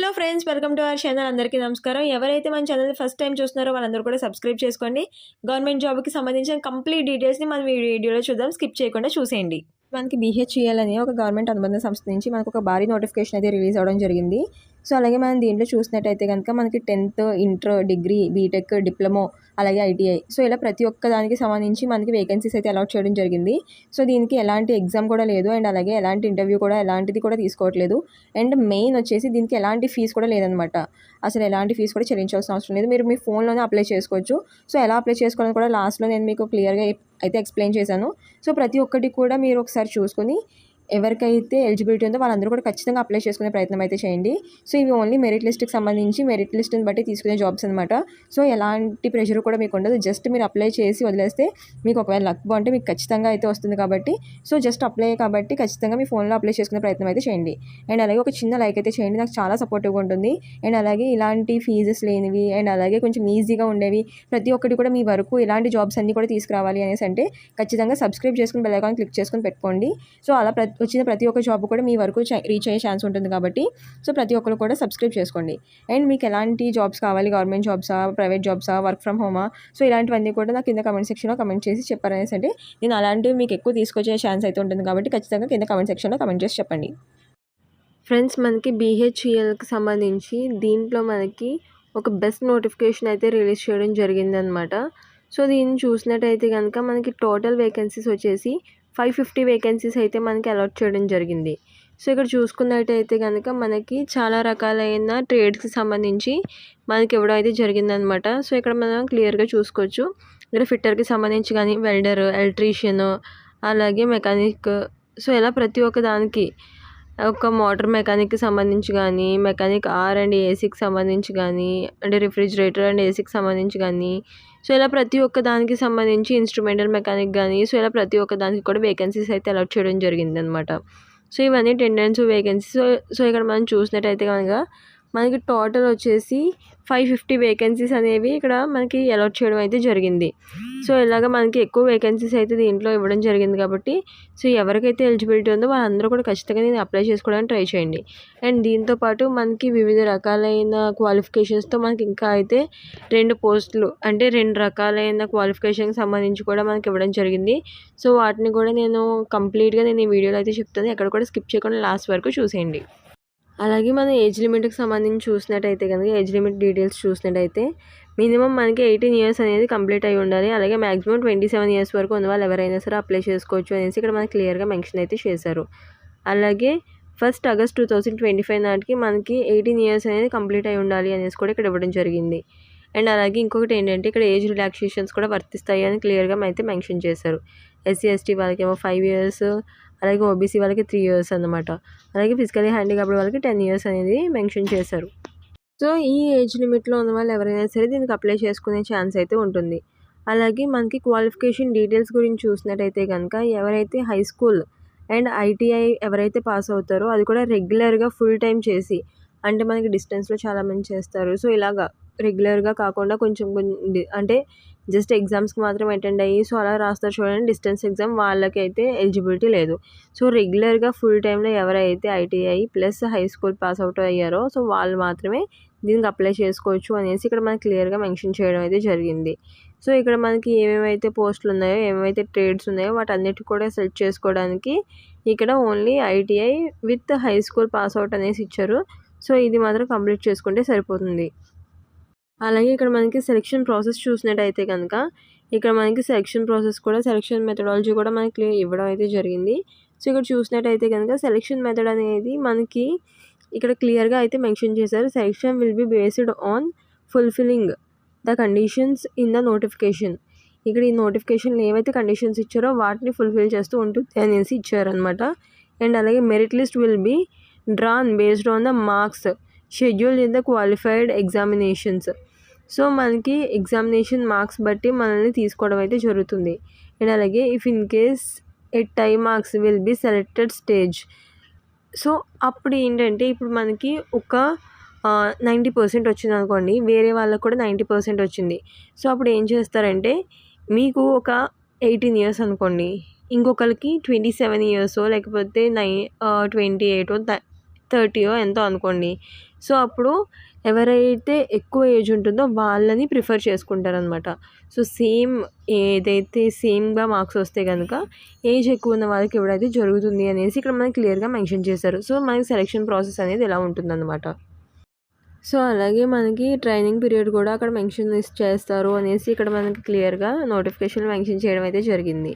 Hello friends welcome to our channel. అందరికీ నమస్కారం. ఎవరైతే మన ఛానల్ ఫస్ట్ టైం చూస్తున్నారో వాళ్ళందరూ కూడా సబ్స్క్రైబ్ చేసుకోండి. గవర్నమెంట్ జాబ్కి సంబంధించిన కంప్లీట్ డీటెయిల్స్ని మనం ఈ వీడియోలో చూద్దాం. స్కిప్ చేయకుండా చూసేయండి. మనకి బీహెచ్ఈఎల్ అనే ఒక గవర్నమెంట్ అనుబంధ సంస్థ నుంచి మనకు ఒక భారీ నోటిఫికేషన్ అయితే రిలీజ్ అవ్వడం జరిగింది. సో అలాగే మనం దీంట్లో చూసినట్టయితే కనుక మనకి tenth inter degree BTech diploma అలాగే ఐటీఐ. సో ఇలా ప్రతి ఒక్క దానికి సంబంధించి మనకి వేకెన్సీస్ అయితే అలాట్ చేయడం జరిగింది. సో దీనికి ఎలాంటి ఎగ్జామ్ కూడా లేదు అండ్ అలాగే ఎలాంటి ఇంటర్వ్యూ కూడా ఎలాంటిది కూడా తీసుకోవట్లేదు. అండ్ మెయిన్ వచ్చేసి దీనికి ఎలాంటి ఫీజు కూడా లేదనమాట అసలు ఎలాంటి ఫీజు కూడా చెల్లించాల్సిన అవసరం లేదు. మీరు మీ ఫోన్లోనే అప్లై చేసుకోవచ్చు. సో ఎలా అప్లై చేసుకోవాలని కూడా లాస్ట్లో నేను మీకు క్లియర్గా అయితే ఎక్స్ప్లెయిన్ చేశాను. సో ప్రతి ఒక్కటి కూడా మీరు ఒకసారి చూసుకొని ఎవరికైతే ఎలిజిబిలిటీ ఉందో వాళ్ళందరూ కూడా ఖచ్చితంగా అప్లై చేసుకునే ప్రయత్నం అయితే చేయండి. సో ఇవి ఓన్లీ మెరిట్ లిస్ట్కి సంబంధించి మెరిట్ లిస్ట్ని బట్టి తీసుకునే జాబ్స్ అనమాట సో ఎలాంటి ప్రెషర్ కూడా మీకు ఉండదు. జస్ట్ మీరు అప్లై చేసి వదిలేస్తే మీకు ఒకవేళ లక్ బాగుంటే మీకు ఖచ్చితంగా అయితే వస్తుంది కాబట్టి. సో జస్ట్ అప్లై కాబట్టి ఖచ్చితంగా మీ ఫోన్లో అప్లై చేసుకునే ప్రయత్నం అయితే చేయండి. అండ్ అలాగే ఒక చిన్న లైక్ అయితే చేయండి. నాకు చాలా సపోర్టివ్గా ఉంటుంది. అండ్ అలాగే ఇలాంటి ఫీజెస్ లేనివి అండ్ అలాగే కొంచెం ఈజీగా ఉండేవి. ప్రతి ఒక్కటి కూడా మీ వరకు ఇలాంటి జాబ్స్ అన్నీ కూడా తీసుకురావాలి అనేసి అంటే ఖచ్చితంగా సబ్స్క్రైబ్ చేసుకుని బెల్ ఐకాన్ క్లిక్ చేసుకుని పెట్టుకోండి. సో అలా ప్రతి వచ్చిన ప్రతి ఒక్క జాబ్ కూడా మీ వరకు రీచ్ అయ్యే ఛాన్స్ ఉంటుంది కాబట్టి సో ప్రతి ఒక్కరు కూడా సబ్స్క్రైబ్ చేసుకోండి. అండ్ మీకు ఎలాంటి జాబ్స్ కావాలి? గవర్నమెంట్ జాబ్సా ప్రైవేట్ జాబ్సా వర్క్ ఫ్రమ్ హోమా సో ఇలాంటివన్నీ కూడా నాకు కింద కమెంట్ సెక్షన్లో కమెంట్ చేసి చెప్పారనేసి అంటే నేను అలాంటివి మీకు ఎక్కువ తీసుకొచ్చే ఛాన్స్ అయితే ఉంటుంది కాబట్టి ఖచ్చితంగా కింద కమెంట్ సెక్షన్లో కమెంట్ చేసి చెప్పండి. ఫ్రెండ్స్ మనకి బీహెచ్ఈఎల్కి సంబంధించి దీంట్లో మనకి ఒక బెస్ట్ నోటిఫికేషన్ అయితే రిలీజ్ చేయడం జరిగిందనమాట సో దీన్ని చూసినట్టయితే కనుక మనకి టోటల్ వేకెన్సీస్ వచ్చేసి ఫైవ్ ఫిఫ్టీ వేకెన్సీస్ అయితే మనకి అలాట్ చేయడం జరిగింది. సో ఇక్కడ చూసుకున్నట్టయితే కనుక మనకి చాలా రకాలైన ట్రేడ్స్కి సంబంధించి మనకి ఇవ్వడం అయితే జరిగిందనమాట. సో ఇక్కడ మనం క్లియర్గా చూసుకోవచ్చు. ఇక్కడ ఫిట్టర్కి సంబంధించి కానీ వెల్డర్ ఎలక్ట్రీషియన్ అలాగే మెకానిక్. సో ఇలా ప్రతి ఒక్క దానికి ఒక మోటార్ మెకానిక్కి సంబంధించి కానీ మెకానిక్ ఆర్ అండ్ ఏసీకి సంబంధించి కానీ అంటే రిఫ్రిజిరేటర్ అండ్ ఏసీకి సంబంధించి కానీ సో ఇలా ప్రతి ఒక్క దానికి సంబంధించి ఇన్స్ట్రుమెంటల్ మెకానిక్ కానీ సో ఇలా ప్రతి ఒక్క దానికి కూడా వేకెన్సీస్ అయితే అలాట్ చేయడం జరిగిందనమాట సో ఇవన్నీ టెండెన్స్ వేకెన్సీస్ సో సో ఇక్కడ మనం చూసినట్టయితే కనుక మనకి టోటల్ వచ్చేసి ఫైవ్ ఫిఫ్టీ వేకెన్సీస్ అనేవి ఇక్కడ మనకి అలాట్ చేయడం అయితే జరిగింది. సో ఇలాగ మనకి ఎక్కువ వేకెన్సీస్ అయితే దీంట్లో ఇవ్వడం జరిగింది కాబట్టి సో ఎవరికైతే ఎలిజిబిలిటీ ఉందో వాళ్ళందరూ కూడా ఖచ్చితంగా నేను అప్లై చేసుకోవడానికి ట్రై చేయండి. అండ్ దీంతోపాటు మనకి వివిధ రకాలైన క్వాలిఫికేషన్స్తో మనకి ఇంకా అయితే రెండు పోస్టులు అంటే రెండు రకాలైన క్వాలిఫికేషన్కి సంబంధించి కూడా మనకి ఇవ్వడం జరిగింది. సో వాటిని కూడా నేను కంప్లీట్గా నేను ఈ వీడియోలో అయితే చెప్తాను. ఎక్కడ కూడా స్కిప్ చేయకుండా లాస్ట్ వరకు చూసేయండి. అలాగే మనం ఏజ్ లిమిట్కి సంబంధించి చూసినట్టయితే కనుక ఏజ్ లిమిట్ డీటెయిల్స్ చూసినట్టయితే మినిమం మనకి ఎయిటీన్ ఇయర్స్ అనేది కంప్లీట్ అయి ఉండాలి. అలాగే మాక్సిమం ట్వంటీ సెవెన్ ఇయర్స్ వరకు ఉన్న వాళ్ళు ఎవరైనా సరే అప్లై చేసుకోవచ్చు అనేసి ఇక్కడ మనకి క్లియర్గా మెన్షన్ అయితే చేశారు. అలాగే first August two thousand twenty five నాటికి మనకి ఎయిటీన్ ఇయర్స్ అనేది కంప్లీట్ అయి ఉండాలి అనేసి కూడా ఇక్కడ ఇవ్వడం జరిగింది. అండ్ అలాగే ఇంకొకటి ఏంటంటే ఇక్కడ ఏజ్ రిలాక్సేషన్స్ కూడా వర్తిస్తాయి అని క్లియర్గా అయితే మెన్షన్ చేశారు. ఎస్సీ ఎస్టీ వాళ్ళకేమో ఫైవ్ ఇయర్స్ అలాగే ఓబీసీ వాళ్ళకి త్రీ ఇయర్స్ అనమాట అలాగే ఫిజికలీ హ్యాండిక్యాప్డ్ వాళ్ళకి టెన్ ఇయర్స్ అనేది మెన్షన్ చేశారు. సో ఈ ఏజ్ లిమిట్లో ఉన్న వాళ్ళు ఎవరైనా సరే దీనికి అప్లై చేసుకునే ఛాన్స్ అయితే ఉంటుంది. అలాగే మనకి క్వాలిఫికేషన్ డీటెయిల్స్ గురించి చూసినట్టయితే కనుక ఎవరైతే హై స్కూల్ అండ్ ఐటీఐ ఎవరైతే పాస్ అవుతారో అది కూడా రెగ్యులర్గా ఫుల్ టైం చేసి అంటే మనకి డిస్టెన్స్లో చాలామంది చేస్తారు. సో ఇలాగా రెగ్యులర్గా కాకుండా కొంచెం అంటే జస్ట్ ఎగ్జామ్స్కి మాత్రం అటెండ్ అయ్యి సో అలా రాస్తారు చూడండి డిస్టెన్స్ ఎగ్జామ్ వాళ్ళకైతే ఎలిజిబిలిటీ లేదు. సో రెగ్యులర్గా ఫుల్ టైంలో ఎవరైతే ITI plus high school pass out అయ్యారో సో వాళ్ళు మాత్రమే దీనికి అప్లై చేసుకోవచ్చు అనేసి ఇక్కడ మనకి క్లియర్గా మెన్షన్ చేయడం అయితే జరిగింది. సో ఇక్కడ మనకి ఏమేమైతే పోస్టులు ఉన్నాయో ఏమైతే ట్రేడ్స్ ఉన్నాయో వాటన్నిటి కూడా సెలెక్ట్ చేసుకోవడానికి ఇక్కడ only ITI with high school pass out అనేసి ఇచ్చారు. సో ఇది మాత్రం కంప్లీట్ చేసుకుంటే సరిపోతుంది. అలాగే ఇక్కడ మనకి సెలెక్షన్ ప్రాసెస్ చూసినట్టయితే కనుక ఇక్కడ మనకి సెలెక్షన్ ప్రాసెస్ కూడా సెలెక్షన్ మెథడాలజీ కూడా మనకి ఇవ్వడం అయితే జరిగింది. సో ఇక్కడ చూసినట్టయితే కనుక సెలెక్షన్ మెథడ్ అనేది మనకి ఇక్కడ క్లియర్గా అయితే మెన్షన్ చేశారు. Selection will be based on fulfilling the conditions in the notification ఇక్కడ ఈ నోటిఫికేషన్లు ఏవైతే కండిషన్స్ ఇచ్చారో వాటిని ఫుల్ఫిల్ చేస్తూ ఉంటుంది అనేసి ఇచ్చారనమాట అండ్ అలాగే merit list will be drawn based on the marks schedule in the qualified examinations so మనకి ఎగ్జామినేషన్ మార్క్స్ బట్టి మనల్ని తీసుకోవడం అయితే జరుగుతుంది. అండ్ అలాగే if in case at tie marks will be selected stage so అప్పుడు ఏంటంటే ఇప్పుడు మనకి ఒక నైంటీ పర్సెంట్ వచ్చింది అనుకోండి వేరే వాళ్ళకు కూడా నైంటీ పర్సెంట్ వచ్చింది. సో అప్పుడు ఏం చేస్తారంటే మీకు ఒక ఎయిటీన్ ఇయర్స్ అనుకోండి ఇంకొకరికి ట్వంటీ సెవెన్ ఇయర్స్ లేకపోతే నై ట్వంటీ ఎయిట్ థర్టీయో ఎంతో అనుకోండి. సో అప్పుడు ఎవరైతే ఎక్కువ ఏజ్ ఉంటుందో వాళ్ళని ప్రిఫర్ చేసుకుంటారనమాట సో సేమ్ ఏదైతే సేమ్గా మార్క్స్ వస్తే కనుక ఏజ్ ఎక్కువ ఉన్న వాళ్ళకి ఎవడైతే జరుగుతుంది అనేసి ఇక్కడ మనకి క్లియర్గా మెన్షన్ చేశారు. సో మనకి సెలెక్షన్ ప్రాసెస్ అనేది ఎలా ఉంటుందన్నమాట. సో అలాగే మనకి ట్రైనింగ్ పీరియడ్ కూడా అక్కడ మెన్షన్ చేస్తారు అనేసి ఇక్కడ మనకి క్లియర్గా నోటిఫికేషన్ మెన్షన్ చేయడం అయితే జరిగింది.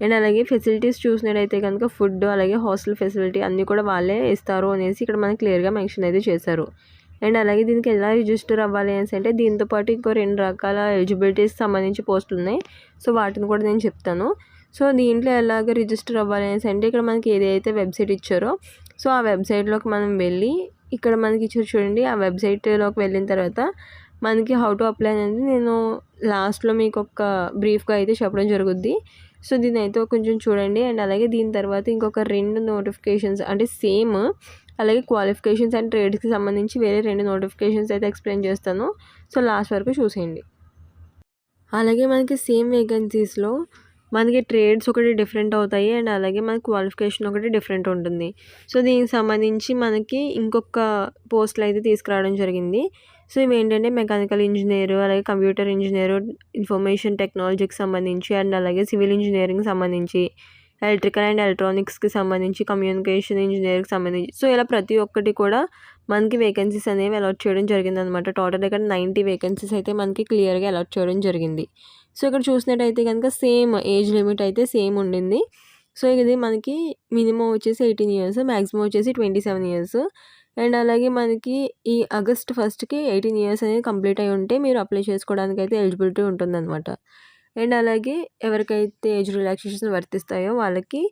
అండ్ అలాగే ఫెసిలిటీస్ చూసినట్టయితే కనుక ఫుడ్ అలాగే హాస్టల్ ఫెసిలిటీ అన్నీ కూడా వాళ్ళే ఇస్తారు అనేసి ఇక్కడ మనకి క్లియర్గా మెన్షన్ అయితే చేశారు. అండ్ అలాగే దీనికి ఎలా రిజిస్టర్ అవ్వాలి అనేసి అంటే దీంతో పాటు ఇంకో రెండు రకాల ఎలిజిబిలిటీస్ సంబంధించి పోస్టులు ఉన్నాయి. సో వాటిని కూడా నేను చెప్తాను. సో దీంట్లో ఎలాగ రిజిస్టర్ అవ్వాలి అనేసి అంటే ఇక్కడ మనకి ఏదైతే వెబ్సైట్ ఇచ్చారో సో ఆ వెబ్సైట్లోకి మనం వెళ్ళి ఇక్కడ మనకి ఇచ్చారు చూడండి. ఆ వెబ్సైట్లోకి వెళ్ళిన తర్వాత మనకి హౌ టు అప్లై అనేది నేను లాస్ట్లో మీకు ఒక బ్రీఫ్గా అయితే చెప్పడం జరుగుద్ది. సో దీని అయితే కొంచెం చూడండి. అండ్ అలాగే దీని తర్వాత ఇంకొక రెండు నోటిఫికేషన్స్ అంటే సేమ్ అలాగే క్వాలిఫికేషన్స్ అండ్ ట్రేడ్స్కి సంబంధించి వేరే రెండు నోటిఫికేషన్స్ అయితే ఎక్స్ప్లెయిన్ చేస్తాను. సో లాస్ట్ వరకు చూసేయండి. అలాగే మనకి సేమ్ వేకెన్సీస్లో మనకి ట్రేడ్స్ ఒకటి డిఫరెంట్ అవుతాయి అండ్ అలాగే మనకి క్వాలిఫికేషన్ ఒకటి డిఫరెంట్ ఉంటుంది. సో దీనికి సంబంధించి మనకి ఇంకొక పోస్టులు అయితే తీసుకురావడం జరిగింది. సో ఇవి ఏంటంటే మెకానికల్ ఇంజనీర్ అలాగే కంప్యూటర్ ఇంజనీర్ ఇన్ఫర్మేషన్ టెక్నాలజీకి సంబంధించి అండ్ అలాగే సివిల్ ఇంజనీరింగ్ సంబంధించి. ఎలక్ట్రికల్ అండ్ ఎలక్ట్రానిక్స్కి సంబంధించి కమ్యూనికేషన్ ఇంజనీరింగ్కి సంబంధించి. సో ఇలా ప్రతి ఒక్కటి కూడా మనకి వేకెన్సీస్ అనేవి అలాట్ చేయడం జరిగింది అనమాట టోటల్ ఇక్కడ నైంటీ వేకెన్సీస్ అయితే మనకి క్లియర్గా అలాట్ చేయడం జరిగింది. సో ఇక్కడ చూసినట్టయితే కనుక సేమ్ ఏజ్ లిమిట్ అయితే సేమ్ ఉండింది. సో ఇది మనకి మినిమం వచ్చేసి ఎయిటీన్ ఇయర్స్ మ్యాక్సిమం వచ్చేసి ట్వంటీ సెవెన్ ఇయర్స్. అండ్ అలాగే మనకి ఈ ఆగస్ట్ ఫస్ట్కి ఎయిటీన్ ఇయర్స్ అనేది కంప్లీట్ అయి ఉంటే మీరు అప్లై చేసుకోవడానికి అయితే ఎలిజిబిలిటీ ఉంటుందన్నమాట. అండ్ అలాగే ఎవరికైతే ఏజ్ రిలాక్సేషన్ వర్తిస్తాయో వాళ్ళకి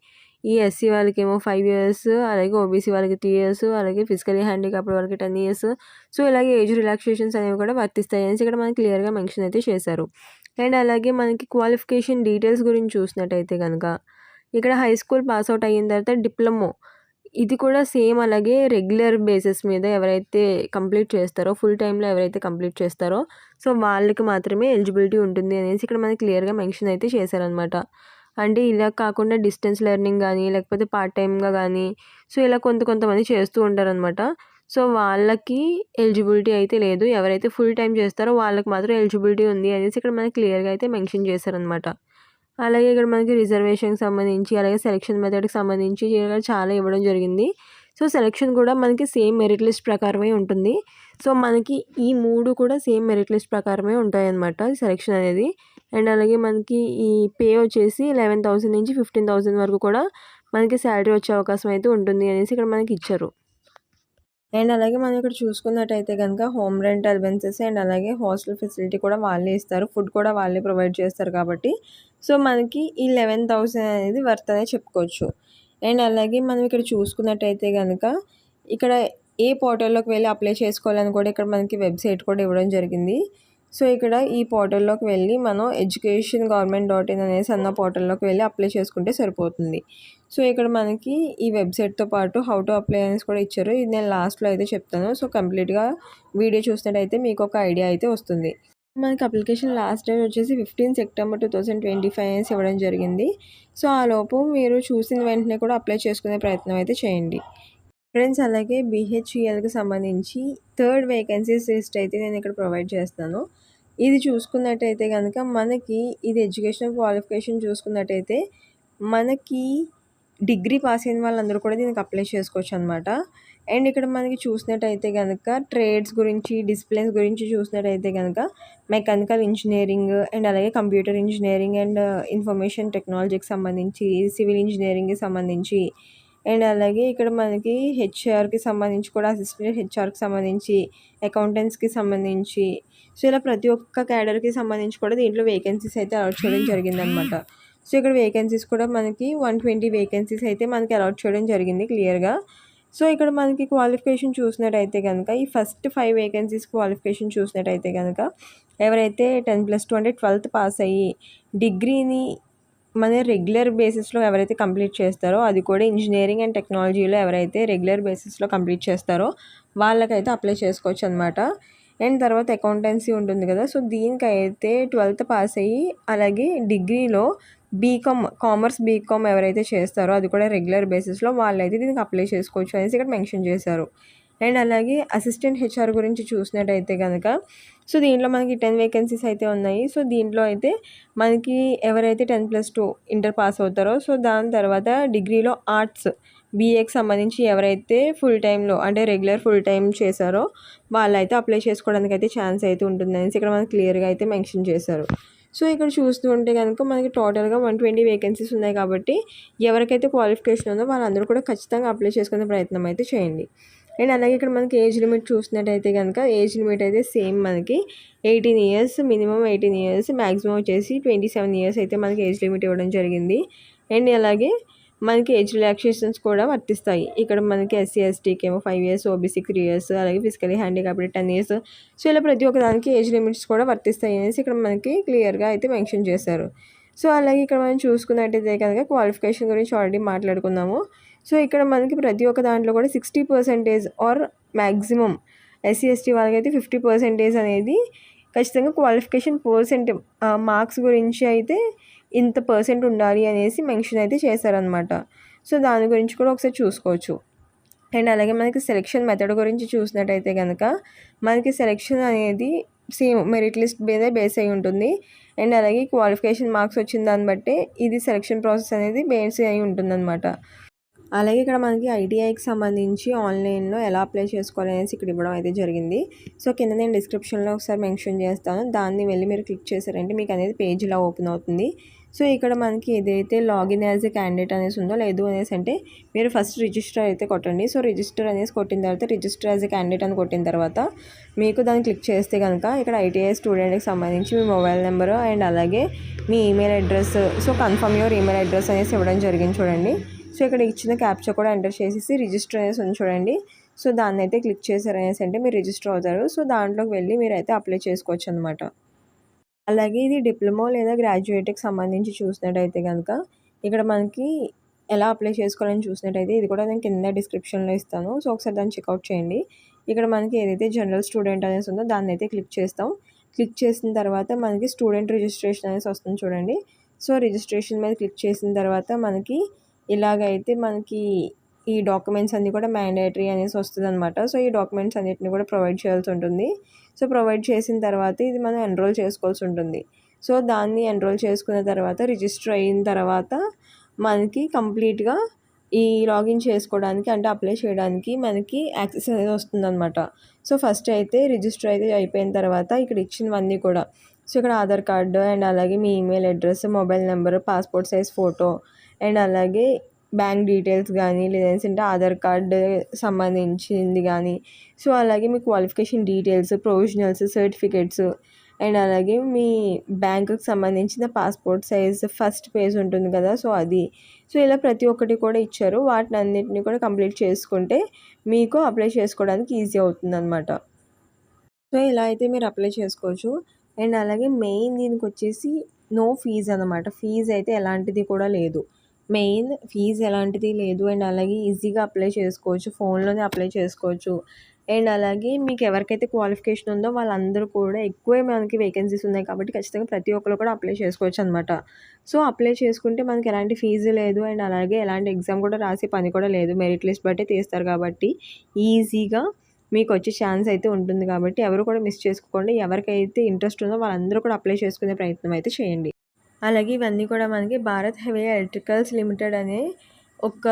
ఈ ఎస్సీ వాళ్ళకి ఏమో ఫైవ్ ఇయర్స్ అలాగే ఓబీసీ వాళ్ళకి త్రీ ఇయర్స్ అలాగే ఫిజికలీ హ్యాండిక్యాప్ వాళ్ళకి టెన్ ఇయర్స్. సో ఇలాగే ఏజ్ రిలాక్సేషన్స్ అనేవి కూడా వర్తిస్తాయి అనేసి ఇక్కడ మనకి క్లియర్గా మెన్షన్ అయితే చేశారు. అండ్ అలాగే మనకి క్వాలిఫికేషన్ డీటెయిల్స్ గురించి చూసినట్టయితే కనుక ఇక్కడ హై స్కూల్ పాస్ అవుట్ అయిన తర్వాత డిప్లొమో ఇది కూడా సేమ్ అలాగే రెగ్యులర్ బేసిస్ మీద ఎవరైతే కంప్లీట్ చేస్తారో ఫుల్ టైంలో ఎవరైతే కంప్లీట్ చేస్తారో సో వాళ్ళకి మాత్రమే ఎలిజిబిలిటీ ఉంటుంది అనేసి ఇక్కడ మనకి క్లియర్గా మెన్షన్ అయితే చేశారనమాట అంటే ఇలా కాకుండా డిస్టెన్స్ లెర్నింగ్ కానీ లేకపోతే పార్ట్ టైమ్గా కానీ సో ఇలా కొంత కొంతమంది చేస్తూ ఉంటారనమాట సో వాళ్ళకి ఎలిజిబిలిటీ అయితే లేదు. ఎవరైతే ఫుల్ టైం చేస్తారో వాళ్ళకి మాత్రం ఎలిజిబిలిటీ ఉంది అనేసి ఇక్కడ మనకి క్లియర్గా అయితే మెన్షన్ చేశారనమాట అలాగే ఇక్కడ మనకి రిజర్వేషన్కి సంబంధించి అలాగే సెలక్షన్ మెథడ్కి సంబంధించి చాలా ఇవ్వడం జరిగింది. సో సెలక్షన్ కూడా మనకి సేమ్ మెరిట్ లిస్ట్ ప్రకారమే ఉంటుంది. సో మనకి ఈ మూడు కూడా సేమ్ మెరిట్ లిస్ట్ ప్రకారమే ఉంటాయి అన్నమాట సెలక్షన్ అనేది. అండ్ అలాగే మనకి ఈ పే వచ్చేసి లెవెన్ థౌసండ్ నుంచి ఫిఫ్టీన్ థౌసండ్ వరకు కూడా మనకి శాలరీ వచ్చే అవకాశం అయితే ఉంటుంది అనేసి ఇక్కడ మనకి ఇచ్చారు. అండ్ అలాగే మనం ఇక్కడ చూసుకున్నట్టయితే కనుక హోమ్ రెంట్ అలవెన్సెస్ అండ్ అలాగే హాస్టల్ ఫెసిలిటీ కూడా వాళ్ళే ఇస్తారు. ఫుడ్ కూడా వాళ్ళే ప్రొవైడ్ చేస్తారు కాబట్టి. సో మనకి ఈ లెవెన్ థౌసండ్ అనేది వర్త్ అనేది చెప్పుకోవచ్చు. అండ్ అలాగే మనం ఇక్కడ చూసుకున్నట్టయితే కనుక ఇక్కడ ఏ పోర్టల్లోకి వెళ్ళి అప్లై చేసుకోవాలని కూడా ఇక్కడ మనకి వెబ్సైట్ కూడా ఇవ్వడం జరిగింది. సో ఇక్కడ ఈ పోర్టల్లోకి వెళ్ళి మనం ఎడ్యుకేషన్ గవర్నమెంట్ డాట్ ఇన్ అనేసి అన్న పోర్టల్లోకి వెళ్ళి అప్లై చేసుకుంటే సరిపోతుంది. సో ఇక్కడ మనకి ఈ వెబ్సైట్తో పాటు హౌ టు అప్లై అనేసి కూడా ఇచ్చారు. ఇది నేను లాస్ట్లో అయితే చెప్తాను. సో కంప్లీట్గా వీడియో చూసినట్టయితే మీకు ఒక ఐడియా అయితే వస్తుంది. మనకి అప్లికేషన్ లాస్ట్ డేట్ వచ్చేసి fifteen September two thousand twenty five అనేసి ఇవ్వడం జరిగింది. సో ఆ లోపు మీరు చూసిన వెంటనే కూడా అప్లై చేసుకునే ప్రయత్నం అయితే చేయండి. ఫ్రెండ్స్ అలాగే బీహెచ్ఈఎల్కి సంబంధించి థర్డ్ వేకెన్సీస్ లిస్ట్ అయితే నేను ఇక్కడ ప్రొవైడ్ చేస్తాను. ఇది చూసుకున్నట్టయితే కనుక మనకి ఇది ఎడ్యుకేషన్ క్వాలిఫికేషన్ చూసుకున్నట్టయితే మనకి డిగ్రీ పాస్ అయిన వాళ్ళందరూ కూడా దీనికి అప్లై చేసుకోవచ్చు అనమాట అండ్ ఇక్కడ మనకి చూసినట్టయితే కనుక ట్రేడ్స్ గురించి డిసిప్లిన్స్ గురించి చూసినట్టయితే కనుక మెకానికల్ ఇంజనీరింగ్ అండ్ అలాగే కంప్యూటర్ ఇంజనీరింగ్ అండ్ ఇన్ఫర్మేషన్ టెక్నాలజీకి సంబంధించి సివిల్ ఇంజనీరింగ్కి సంబంధించి అండ్ అలాగే ఇక్కడ మనకి హెచ్ఆర్కి సంబంధించి కూడా అసిస్టెంట్ హెచ్ఆర్కి సంబంధించి అకౌంటెంట్స్కి సంబంధించి సో ఇలా ప్రతి ఒక్క క్యాడర్కి సంబంధించి కూడా దీంట్లో వేకెన్సీస్ అయితే అలాట్ చేయడం జరిగిందనమాట సో ఇక్కడ వేకెన్సీస్ కూడా మనకి వన్ ట్వంటీ వేకెన్సీస్ అయితే మనకి అలాట్ చేయడం జరిగింది క్లియర్గా సో ఇక్కడ మనకి క్వాలిఫికేషన్ చూసినట్టయితే కనుక ఈ ఫస్ట్ ఫైవ్ వేకెన్సీస్ క్వాలిఫికేషన్ చూసినట్టయితే కనుక ఎవరైతే టెన్ ప్లస్ టూ అంటే ట్వెల్త్ పాస్ అయ్యి డిగ్రీని మన రెగ్యులర్ బేసిస్లో ఎవరైతే కంప్లీట్ చేస్తారో అది కూడా ఇంజనీరింగ్ అండ్ టెక్నాలజీలో ఎవరైతే రెగ్యులర్ బేసిస్లో కంప్లీట్ చేస్తారో వాళ్ళకైతే అప్లై చేసుకోవచ్చు అనమాట అండ్ తర్వాత అకౌంటెన్సీ ఉంటుంది కదా సో దీనికైతే ట్వెల్త్ పాస్ అయ్యి అలాగే డిగ్రీలో బీకామ్ కామర్స్ బీకామ్ ఎవరైతే చేస్తారో అది కూడా రెగ్యులర్ బేసిస్లో వాళ్ళైతే దీనికి అప్లై చేసుకోవచ్చు అనేసి ఇక్కడ మెన్షన్ చేశారు. అండ్ అలాగే అసిస్టెంట్ హెచ్ఆర్ గురించి చూసినట్టయితే కనుక సో దీంట్లో మనకి టెన్ వేకెన్సీస్ అయితే ఉన్నాయి. సో దీంట్లో అయితే మనకి ఎవరైతే ten plus two inter pass అవుతారో సో దాని తర్వాత డిగ్రీలో ఆర్ట్స్ బీఏకి సంబంధించి ఎవరైతే ఫుల్ టైంలో అంటే రెగ్యులర్ ఫుల్ టైం చేశారో వాళ్ళైతే అప్లై చేసుకోవడానికి అయితే ఛాన్స్ అయితే ఉంటుంది అనేసి ఇక్కడ మనకి క్లియర్గా అయితే మెన్షన్ చేశారు. సో ఇక్కడ చూస్తూ ఉంటే కనుక మనకి టోటల్గా వన్ ట్వంటీ వేకెన్సీస్ ఉన్నాయి కాబట్టి ఎవరికైతే క్వాలిఫికేషన్ ఉందో వాళ్ళందరూ కూడా ఖచ్చితంగా అప్లై చేసుకునే ప్రయత్నం అయితే చేయండి. అండ్ అలాగే ఇక్కడ మనకి ఏజ్ లిమిట్ చూసినట్టయితే కనుక ఏజ్ లిమిట్ అయితే సేమ్ మనకి eighteen years minimum eighteen years maximum వచ్చేసి ట్వంటీ సెవెన్ ఇయర్స్ అయితే మనకి ఏజ్ లిమిట్ ఇవ్వడం జరిగింది. అండ్ అలాగే మనకి ఏజ్ రిలాక్సేషన్స్ కూడా వర్తిస్తాయి. ఇక్కడ మనకి ఎస్సీ ఎస్టీకి ఏమో five years OBC three years అలాగే physically handicapped ten years. So ఇలా ప్రతి ఒక్క దానికి ఏజ్ లిమిట్స్ కూడా వర్తిస్తాయి అనేసి ఇక్కడ మనకి క్లియర్గా అయితే మెన్షన్ చేశారు. సో అలాగే ఇక్కడ మనం చూసుకున్నట్టయితే కనుక క్వాలిఫికేషన్ గురించి ఆల్రెడీ మాట్లాడుకున్నాము. సో ఇక్కడ మనకి ప్రతి ఒక్క దాంట్లో కూడా sixty percentage or maximum SC ST వాళ్ళకైతే ఫిఫ్టీ పర్సెంటేజ్ అనేది ఖచ్చితంగా క్వాలిఫికేషన్ పర్సెంట్ మార్క్స్ గురించి అయితే ఇంత పర్సెంట్ ఉండాలి అనేసి మెన్షన్ అయితే చేశారనమాట సో దాని గురించి కూడా ఒకసారి చూసుకోవచ్చు. అండ్ అలాగే మనకి సెలెక్షన్ మెథడ్ గురించి చూసినట్టయితే కనుక మనకి సెలెక్షన్ అనేది సేమ్ మెరిట్ లిస్ట్ మీదే బేస్ అయి ఉంటుంది. అండ్ అలాగే క్వాలిఫికేషన్ మార్క్స్ వచ్చిన దాన్ని బట్టి ఇది సెలెక్షన్ ప్రాసెస్ అనేది బేస్ అయి ఉంటుందన్నమాట. అలాగే ఇక్కడ మనకి ఐటీఐకి సంబంధించి ఆన్లైన్లో ఎలా అప్లై చేసుకోవాలి అనేసి ఇక్కడ ఇవ్వడం అయితే జరిగింది. సో కింద నేను డిస్క్రిప్షన్లో ఒకసారి మెన్షన్ చేస్తాను. దాన్ని వెళ్ళి మీరు క్లిక్ చేశారంటే మీకు అనేది పేజ్ ఇలా ఓపెన్ అవుతుంది. సో ఇక్కడ మనకి ఏదైతే లాగిన్ యాజ్ ఏ క్యాండిడేట్ అనేసి ఉందో లేదు అనేసి అంటే మీరు ఫస్ట్ రిజిస్టర్ అయితే కొట్టండి. సో రిజిస్టర్ అనేసి కొట్టిన తర్వాత రిజిస్టర్ యాజ్ ఏ క్యాండిడేట్ అని కొట్టిన తర్వాత మీకు దాన్ని క్లిక్ చేస్తే కనుక ఇక్కడ ఐటీఐ స్టూడెంట్కి సంబంధించి మీ మొబైల్ నెంబర్ అండ్ అలాగే మీ email address so confirm your email address అనేసి ఇవ్వడం జరిగింది చూడండి. సో ఇక్కడ ఇచ్చిన క్యాప్చర్ కూడా ఎంటర్ చేసేసి రిజిస్టర్ అనేసి ఉంది చూడండి. సో దాన్ని అయితే క్లిక్ చేశారు అనేసి అంటే మీరు రిజిస్టర్ అవుతారు. సో దాంట్లోకి వెళ్ళి మీరు అయితే అప్లై చేసుకోవచ్చు అనమాట అలాగే ఇది డిప్లొమా లేదా గ్రాడ్యుయేట్కి సంబంధించి చూసినట్టయితే కనుక ఇక్కడ మనకి ఎలా అప్లై చేసుకోవాలని చూసినట్టయితే ఇది కూడా నేను కింద డిస్క్రిప్షన్లో ఇస్తాను. సో ఒకసారి దాన్ని చెక్అవుట్ చేయండి. ఇక్కడ మనకి ఏదైతే జనరల్ స్టూడెంట్ అనేసి ఉందో దాన్ని అయితే క్లిక్ చేస్తాం. క్లిక్ చేసిన తర్వాత మనకి స్టూడెంట్ రిజిస్ట్రేషన్ అనేసి వస్తుంది చూడండి. సో రిజిస్ట్రేషన్ మీద క్లిక్ చేసిన తర్వాత మనకి ఇలాగైతే మనకి ఈ డాక్యుమెంట్స్ అన్నీ కూడా మ్యాండేటరీ అనేసి వస్తుంది అనమాట సో ఈ డాక్యుమెంట్స్ అన్నిటిని కూడా ప్రొవైడ్ చేయాల్సి ఉంటుంది. సో ప్రొవైడ్ చేసిన తర్వాత ఇది మనం ఎన్రోల్ చేసుకోవాల్సి ఉంటుంది. సో దాన్ని ఎన్రోల్ చేసుకున్న తర్వాత రిజిస్టర్ అయిన తర్వాత మనకి కంప్లీట్గా ఈ లాగిన్ చేసుకోవడానికి అంటే అప్లై చేయడానికి మనకి యాక్సెస్ అనేది వస్తుందన్నమాట. సో ఫస్ట్ అయితే రిజిస్టర్ అయితే అయిపోయిన తర్వాత ఇక్కడ ఇచ్చినవన్నీ కూడా. సో ఇక్కడ ఆధార్ కార్డు అండ్ అలాగే మీ email address mobile number passport size photo and అలాగే బ్యాంక్ డీటెయిల్స్ కానీ లేదంటే ఆధార్ కార్డు సంబంధించింది కానీ. సో అలాగే మీ qualification details provisionals certificates and అలాగే మీ బ్యాంకుకి సంబంధించిన పాస్పోర్ట్ సైజ్ ఫస్ట్ పేజ్ ఉంటుంది కదా సో అది. సో ఇలా ప్రతి ఒక్కటి కూడా ఇచ్చారు. వాటిని అన్నిటిని కూడా కంప్లీట్ చేసుకుంటే మీకు అప్లై చేసుకోవడానికి ఈజీ అవుతుంది అనమాట సో ఇలా అయితే మీరు అప్లై చేసుకోవచ్చు. అండ్ అలాగే మెయిన్ దీనికి వచ్చేసి నో ఫీజ్ అనమాట ఫీజ్ అయితే ఎలాంటిది కూడా లేదు. మెయిన్ ఫీజు ఎలాంటిది లేదు అండ్ అలాగే ఈజీగా అప్లై చేసుకోవచ్చు ఫోన్లోనే అప్లై చేసుకోవచ్చు. అండ్ అలాగే మీకు ఎవరికైతే క్వాలిఫికేషన్ ఉందో వాళ్ళందరూ కూడా ఎక్కువే మనకి వేకెన్సీస్ ఉన్నాయి కాబట్టి ఖచ్చితంగా ప్రతి ఒక్కరు కూడా అప్లై చేసుకోవచ్చు అనమాట సో అప్లై చేసుకుంటే మనకి ఎలాంటి ఫీజు లేదు అండ్ అలాగే ఎలాంటి ఎగ్జామ్ కూడా రాసే పని కూడా లేదు. మెరిట్ లిస్ట్ బట్టి తీస్తారు కాబట్టి ఈజీగా మీకు వచ్చే ఛాన్స్ అయితే ఉంటుంది కాబట్టి ఎవరు కూడా మిస్ చేసుకోకుండా ఎవరికైతే ఇంట్రెస్ట్ ఉందో వాళ్ళందరూ కూడా అప్లై చేసుకునే ప్రయత్నం అయితే చేయండి. అలాగే ఇవన్నీ కూడా మనకి భారత్ హెవీ ఎలక్ట్రికల్స్ లిమిటెడ్ అనే ఒక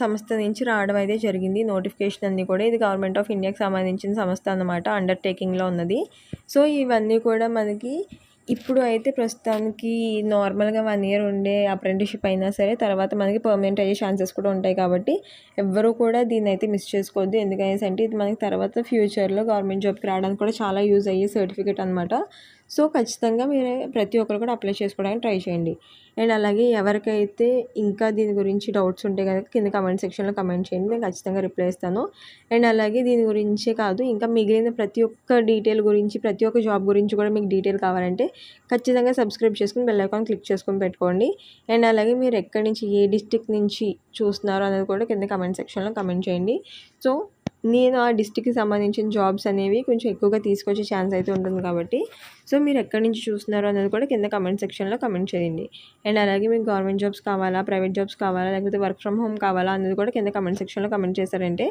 సంస్థ నుంచి రావడం అయితే జరిగింది. నోటిఫికేషన్ అన్నీ కూడా ఇది గవర్నమెంట్ ఆఫ్ ఇండియాకి సంబంధించిన సంస్థ అన్నమాట. అండర్టేకింగ్లో ఉన్నది. సో ఇవన్నీ కూడా మనకి ఇప్పుడు అయితే ప్రస్తుతానికి నార్మల్గా వన్ ఇయర్ ఉండే అప్రెంటిషిప్ అయినా సరే తర్వాత మనకి పర్మనెంట్ అయ్యే ఛాన్సెస్ కూడా ఉంటాయి కాబట్టి ఎవ్వరూ కూడా దీన్ని అయితే మిస్ చేసుకోవద్దు. ఎందుకనేసి అంటే ఇది మనకి తర్వాత ఫ్యూచర్లో గవర్నమెంట్ జాబ్కి రావడానికి కూడా చాలా యూజ్ అయ్యే సర్టిఫికేట్ అనమాట సో ఖచ్చితంగా మీరు ప్రతి ఒక్కరు కూడా అప్లై చేసుకోవడానికి ట్రై చేయండి. అండ్ అలాగే ఎవరికైతే ఇంకా దీని గురించి డౌట్స్ ఉంటే కనుక కింద కమెంట్ సెక్షన్లో కమెంట్ చేయండి. నేను ఖచ్చితంగా రిప్లై ఇస్తాను. అండ్ అలాగే దీని గురించే కాదు ఇంకా మిగిలిన ప్రతి ఒక్క డీటెయిల్ గురించి ప్రతి ఒక్క జాబ్ గురించి కూడా మీకు డీటెయిల్ కావాలంటే ఖచ్చితంగా సబ్స్క్రైబ్ చేసుకుని బెల్ ఐకాన్ క్లిక్ చేసుకొని పెట్టుకోండి. అండ్ అలాగే మీరు ఎక్కడి నుంచి ఏ డిస్టిక్ నుంచి చూస్తున్నారో అనేది కూడా కింద కమెంట్ సెక్షన్లో కమెంట్ చేయండి. సో నేను ఆ డిస్టిక్కి సంబంధించిన జాబ్స్ అనేవి కొంచెం ఎక్కువగా తీసుకొచ్చే ఛాన్స్ అయితే ఉంటుంది కాబట్టి సో మీరు ఎక్కడి నుంచి చూస్తున్నారు అనేది కూడా కింద కమెంట్ సెక్షన్లో కమెంట్ చేయండి. అండ్ అలాగే మీకు గవర్నమెంట్ జాబ్స్ కావాలా ప్రైవేట్ జాబ్స్ కావాలా లేకపోతే వర్క్ ఫ్రమ్ హోమ్ కావాలా అనేది కూడా కింద కమెంట్ సెక్షన్లో కమెంట్ చేశారంటే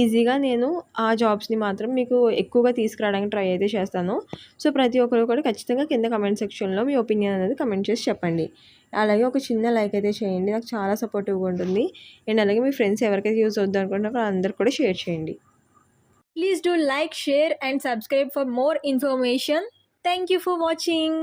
ఈజీగా నేను ఆ జాబ్స్ని మాత్రం మీకు ఎక్కువగా తీసుకురావడానికి ట్రై అయితే చేస్తాను. సో ప్రతి ఒక్కరు కూడా ఖచ్చితంగా కింద కమెంట్ సెక్షన్లో మీ ఒపీనియన్ అనేది కమెంట్ చేసి చెప్పండి. అలాగే ఒక చిన్న లైక్ అయితే చేయండి. నాకు చాలా సపోర్టివ్గా ఉంటుంది. అండ్ అలాగే మీ ఫ్రెండ్స్ ఎవరికైతే యూజ్ అవుద్ది అనుకుంటున్నారో అందరు కూడా షేర్ చేయండి. Please do like share and subscribe for more information thank you for watching